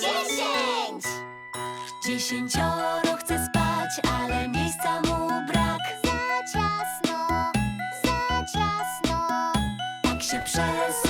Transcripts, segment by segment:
Dziesięć! Dziesięcioro chce spać, ale miejsca mu brak. Za ciasno, za ciasno. Tak się przesunęli,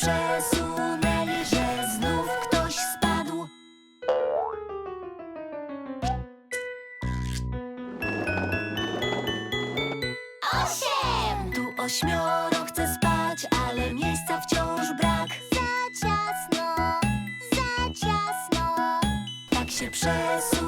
przesunęli, że znów ktoś spadł. Osiem! Tu ośmioro chce spać, ale miejsca wciąż brak. Za ciasno, za ciasno. Tak się przesunęli,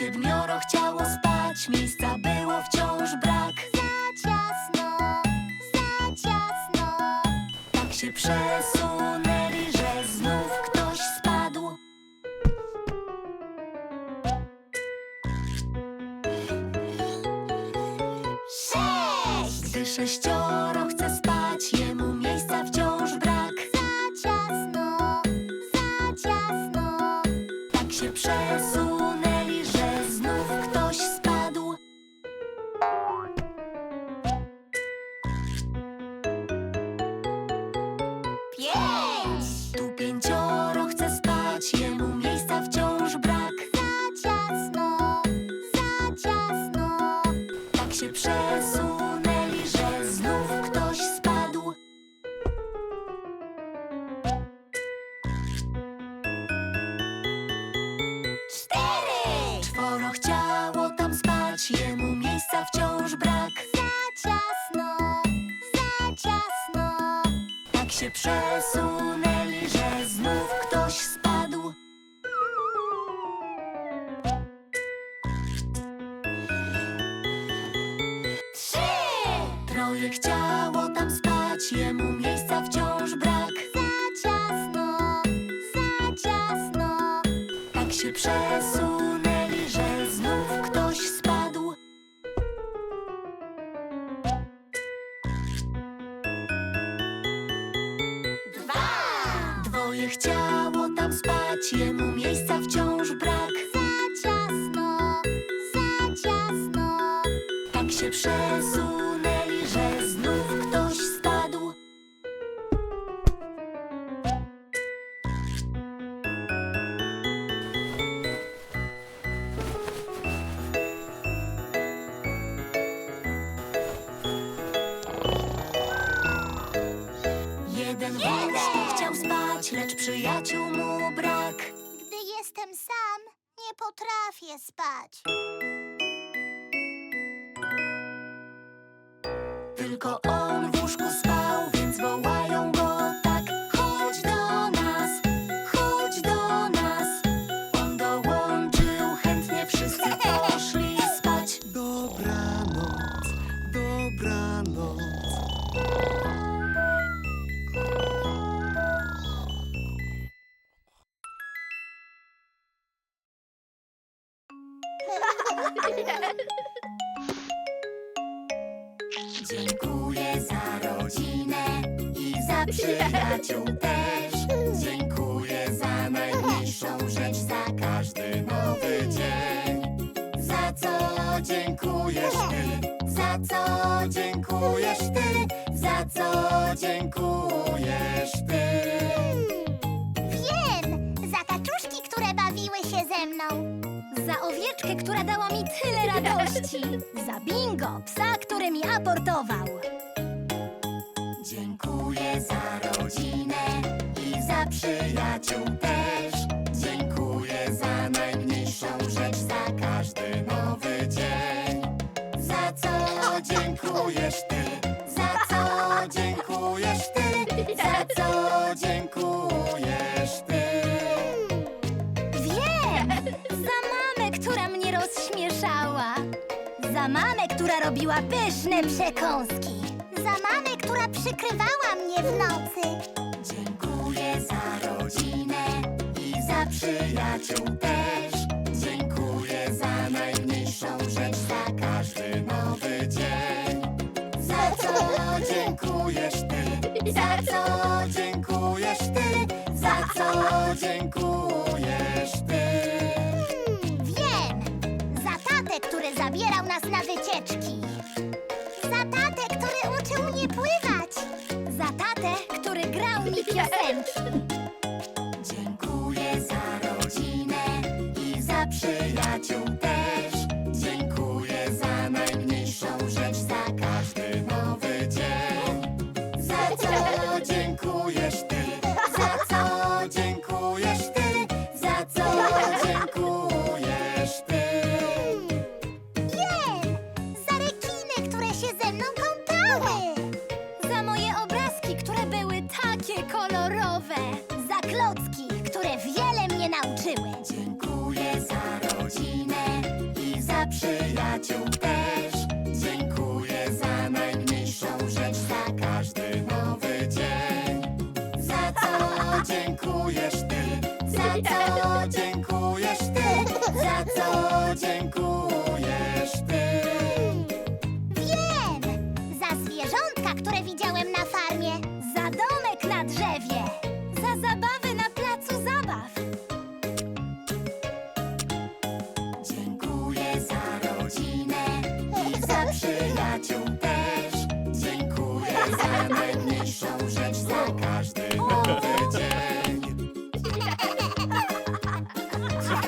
siedmioro chciało spać, miejsca było wciąż brak. Za ciasno, za ciasno. Tak się przesunęli, że znów ktoś spadł. Sześć! Gdy sześcioro przesunęli, że znów ktoś spadł. Cztery! Czworo chciało tam spać, jemu miejsca wciąż brak. Za ciasno, za ciasno. Tak się przesunęli, Troje chciało tam spać, jemu miejsca wciąż brak. Za ciasno, za ciasno. Tak się przesunęli, że znów ktoś spadł. Dwa! Dwoje chciało tam spać, jemu miejsca wciąż brak. Za ciasno, za ciasno. Tak się przesunęli, chciał spać, lecz przyjaciół mu brak. Gdy jestem sam, nie potrafię spać. Tylko on w łóżku spał, Dziękuję za rodzinę i za przyjaciół też. Dziękuję za najmniejszą rzecz, za każdy nowy dzień. Za co dziękujesz ty? Za co dziękujesz ty? Za co dziękujesz ty? Wiem! Za kaczuszki, które bawiły się ze mną. Za owieczkę, która dała mi tyle radości. Za bingo, psa, który mi aportował. Dziękuję za rodzinę i za przyjaciół też. Dziękuję za najmniejszą rzecz, za każdy nowy dzień. Za co dziękujesz mamę, która robiła pyszne przekąski. Za mamę, która przykrywała mnie w nocy. Dziękuję za rodzinę i za przyjaciół też. Dziękuję za najmniejszą rzecz, za każdy nowy dzień. Za co dziękujesz ty? Za co dziękujesz ty? Za co dziękujesz który grał mi piosenki. Dziękuję za rodzinę i za przyjaciół też. Dziękuję za najmniejszą rzecz, za każdy nowy dzień. Za co dziękujesz ty? Za co dziękujesz ty? Za co dziękujesz ty? Wiem! Za rekiny, które się ze mną kąpały. Przyjaciół